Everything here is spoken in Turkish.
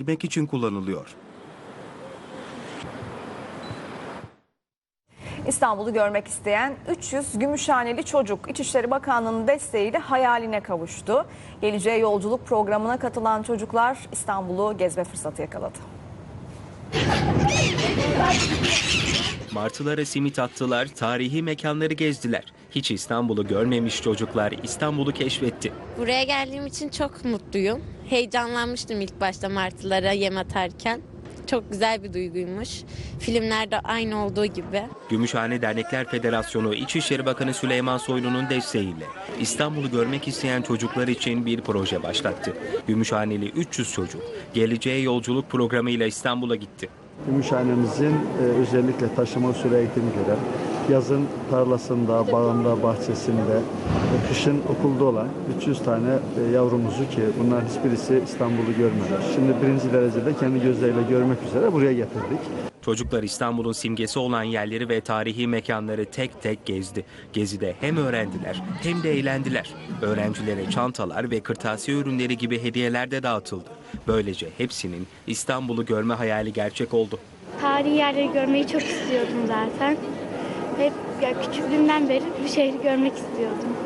bilmek için kullanılıyor. İstanbul'u görmek isteyen 300 Gümüşhaneli çocuk İçişleri Bakanlığı'nın desteğiyle hayaline kavuştu. Geleceğe yolculuk programına katılan çocuklar İstanbul'u gezme fırsatı yakaladı. Martılara simit attılar, tarihi mekanları gezdiler. Hiç İstanbul'u görmemiş çocuklar İstanbul'u keşfetti. Buraya geldiğim için çok mutluyum. Heyecanlanmıştım ilk başta martılara yem atarken. Çok güzel bir duyguymuş. Filmlerde aynı olduğu gibi. Gümüşhane Dernekler Federasyonu İçişleri Bakanı Süleyman Soylu'nun desteğiyle İstanbul'u görmek isteyen çocuklar için bir proje başlattı. Gümüşhaneli 300 çocuk geleceğe yolculuk programıyla İstanbul'a gitti. Gümüşhanemizin e, özellikle taşıma usulü eğitimi gören, yazın tarlasında, bağında, bahçesinde, kışın okulda olan 300 tane e, yavrumuzu ki bunların hiçbirisi İstanbul'u görmemiş. Şimdi birinci derecede kendi gözleriyle görmek üzere buraya getirdik. Çocuklar İstanbul'un simgesi olan yerleri ve tarihi mekanları tek tek gezdi. Gezide hem öğrendiler hem de eğlendiler. Öğrencilere çantalar ve kırtasiye ürünleri gibi hediyeler de dağıtıldı. Böylece hepsinin İstanbul'u görme hayali gerçek oldu. Tarihi yerleri görmeyi çok istiyordum zaten. Hep ya küçüklüğümden beri bu şehri görmek istiyordum.